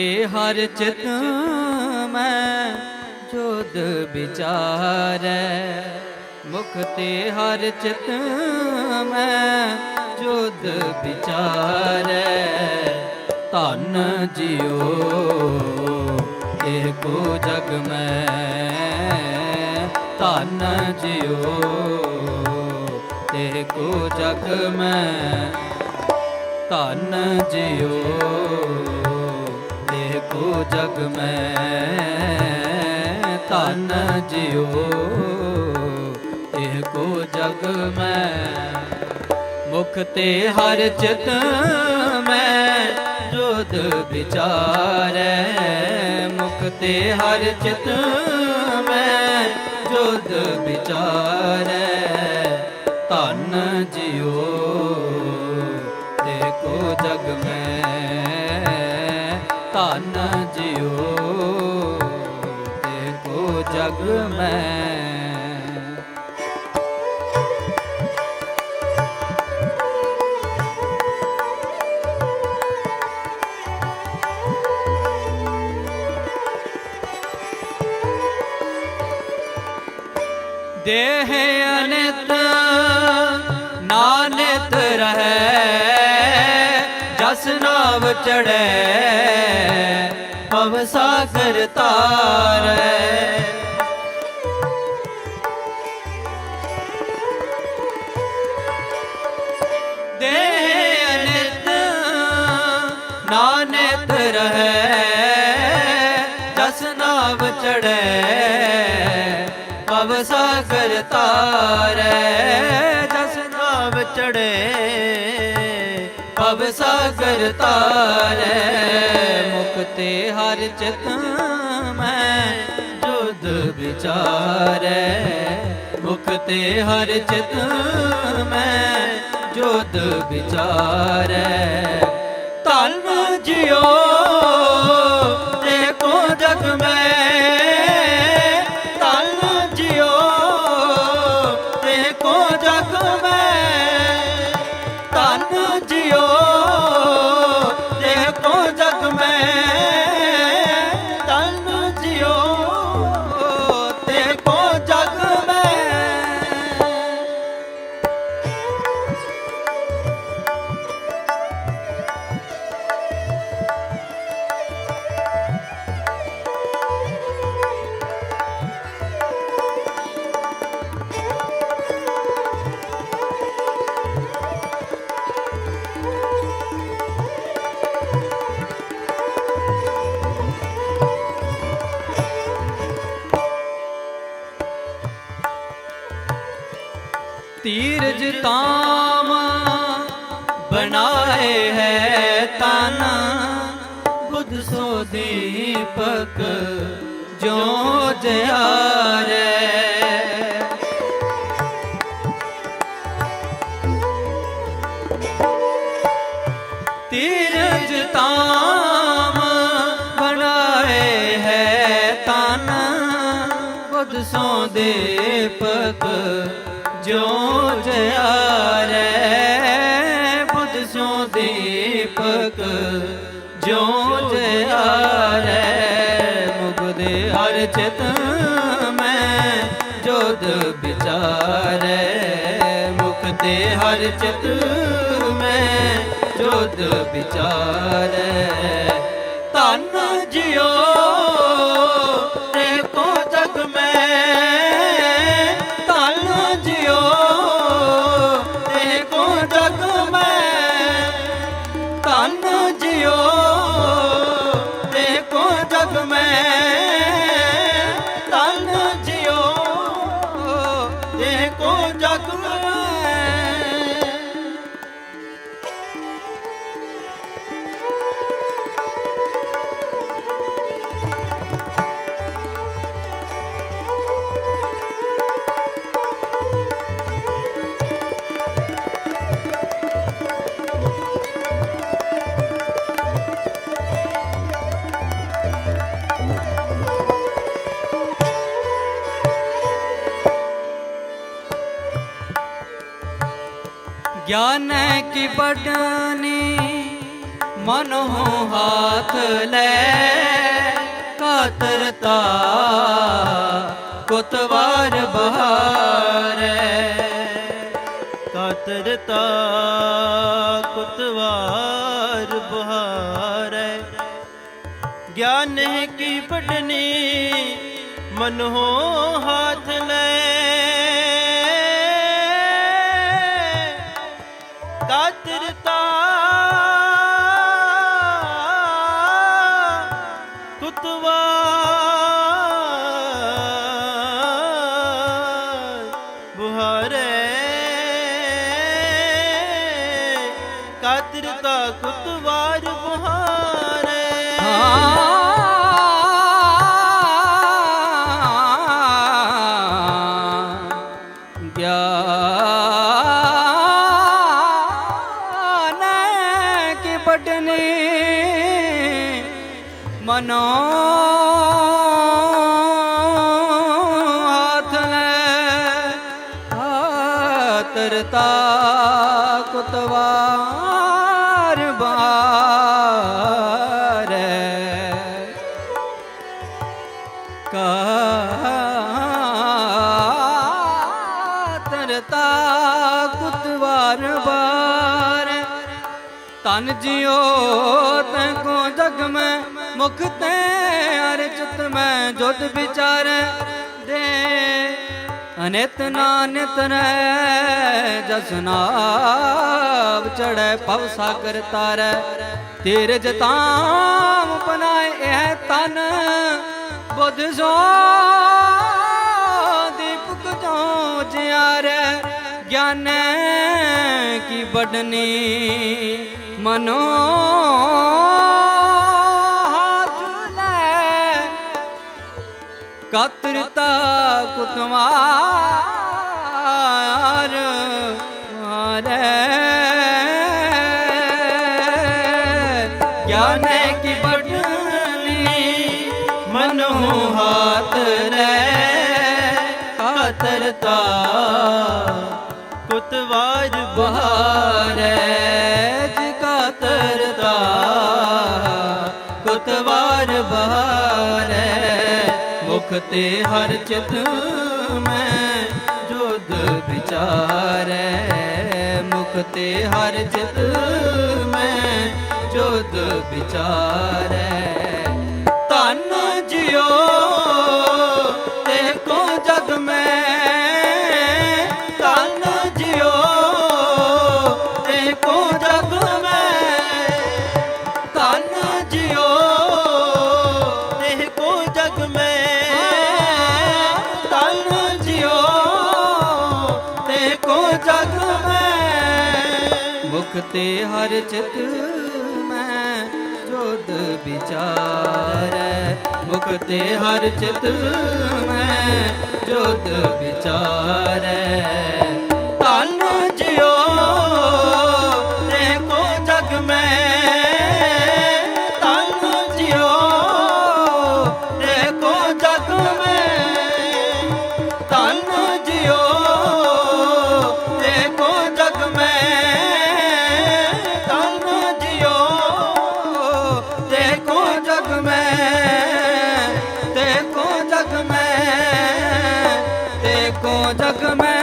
ਤੇ ਹਰ ਚਿਤ ਮੈਂ ਜੋਦ ਵਿਚਾਰੈ। ਮੁਖ ਤੇ ਹਰ ਚਿਤ ਮੈਂ ਜੋਦ ਵਿਚਾਰੈ। ਧਨ ਜਿਉ, ਏਕੋ ਜਗ ਮੈਂ। ਧਨ ਜਿਉ, ਏਕੋ ਜਗ ਮੈਂ। ਧਨ ਜਿਉ ਏਕੋ ਜਗ ਮੈਂ ਧਨ ਜਿਉ। ਏਕੋ ਜਗ ਮੈਂ ਮੁਖ ਤੇ ਹਰ ਚਿਤ ਮੈਂ ਜੋਦ ਵਿਚਾਰੈ। ਮੁਖ ਤੇ ਹਰ ਚਿਤ ਮੈਂ ਜੋਦ ਵਿਚਾਰੈ। ਧਨ ਜਿਉ। ਦੇਖੋ ਜਗ ਮੈਂ ਧਨ ਮੈਂ ਦੇਹ ਅਨਿਤ ਨਾਨਿਤ ਰਹੇ ਜਸ ਨਾਵ ਚੜੈ ਪਵ ਸਾਗਰ ਤਾਰੈ। ਨਾਨਿਤ ਰਹੈ ਜਸ ਚੜੈ ਪਵ ਸਾਗਰ ਤਾਰੈ, ਜਸ ਨਾਵ ਚੜੈ ਪਵ ਸਾਗਰ ਤਾਰੈ ਮੁਖਤੇ ਹਰ ਚਿਤ ਮੈਂ ਜੁਦ ਵਿਚਾਰੈ ਮੁਖਤੇ ਹਰ ਚਿਤ ਮੈਂ ਜੁਦ ਵਿਚਾਰੈ, ਧਨ ਜਿਉ ਤੀਰਜ ਤਾਮ ਬਣਾਏ ਹੈ ਤਾਨਾ। ਬੁੱਧ ਸੋ ਦੀਪਕ ਜੋ ਜਿਆਰੇ ਤੀਰਜ ਤਾਮ ਬਣਾਏ ਹੈ ਤਾਨਾ। ਬੁੱਧ ਸੋ ਦੀਪਕ ਜੋ ਜਿਆਰੇ ਬੁੱਧ ਸੋ ਦੀਪਕ। ਜੋ ਜਿਆਰੇ ਮੁਗਦੇ ਹਰ ਚਿਤ ਮੈਂ ਜੋਦ ਵਿਚਾਰੇ। ਮੁਖ ਤੇ ਹਰ ਚਿਤ ਮੈਂ ਜੋਦ ਵਿਚਾਰੇ। ਧਨ ਜਿਉ ਗਿਆਨ ਕੀ ਬਡਾਨੀ ਮਨੋਂ ਹਾਥ ਲੈ। ਕਾਤਰਤਾ ਕੋਤਵਾਰ ਬਹਾਰੇ। ਕਾਤਰਤਾ ਕੋਤਵਾਰ ਬਹਾਰੇ। ਗਿਆਨ ਕੀ ਬਡਨੀ ਮਨੋਂ ਹਾਥ ਕਾਤਰਤਾ ਕੁਤਵਾਰ ਬੁਹਾਰੇ ਗਿਆਨ ਕੀ ਪਟਨੀ ਮਨੋ ਹਾਥ ਲੈ ਕੁਤਵਾਰ ਬਾਰੈ। ਬਾਰ ਤਨ ਜਿਉ ਤੈ ਕੋ ਜਗ ਮੈਂ ਮੁਖ ਤੈ ਹਰ ਮੈਂ ਜੁਦ ਵਿਚਾਰ। ਦੇ ਅਨਿਤ ਨਾਨਿਤ ਰਹਿ ਜਸਨਾਵ ਚੜੈ ਭਵ ਸਾਗਰ ਤਾਰੈ। ਤੇਰੇ ਜਤਾਮ ਬਨਾਏ ਇਹ ਤਨ, ਬੁੱਧ ਜੋ ਦੀਪਕ ਜੋ ਜਿਆਰੈ। ਗਿਆਨੈ ਕੀ ਬਡਨੀ ਮਨੋ ਕਾਤਰਤਾ ਕੁਤਵਾਰ ਮਾਰੇ। ਗਿਆਨੇ ਕੀ ਬਟਨੀ ਮਨੋ ਹਾਥ ਲੈ। ਕਾਤਰਤਾ ਕੁਤਵਾਰ ਬਹਾਰੇ। ਜਿਕਾ ਤਰਤਾ ਕੁਤਵਾਰ ਬਹਾਰੇ। ਤੇ ਹਰ ਚਿਤ ਮੈਂ ਜੋਦ ਵਿਚਾਰੈ। ਮੁਖ ਤੇ ਹਰ ਚਿਤ ਮੈਂ ਜੋਦ ਵਿਚਾਰੈ। ਤੇ ਹਰ ਚਿਤ ਮੈਂ ਜੋਦ ਵਿਚਾਰੈ। ਮੁਕਤੇ ਹਰ ਚਿਤ ਮੈਂ ਜੋਦ ਵਿਚਾਰੈ। ਕੋ ਜਗ ਮੈਂ ਤੇ ਕੋ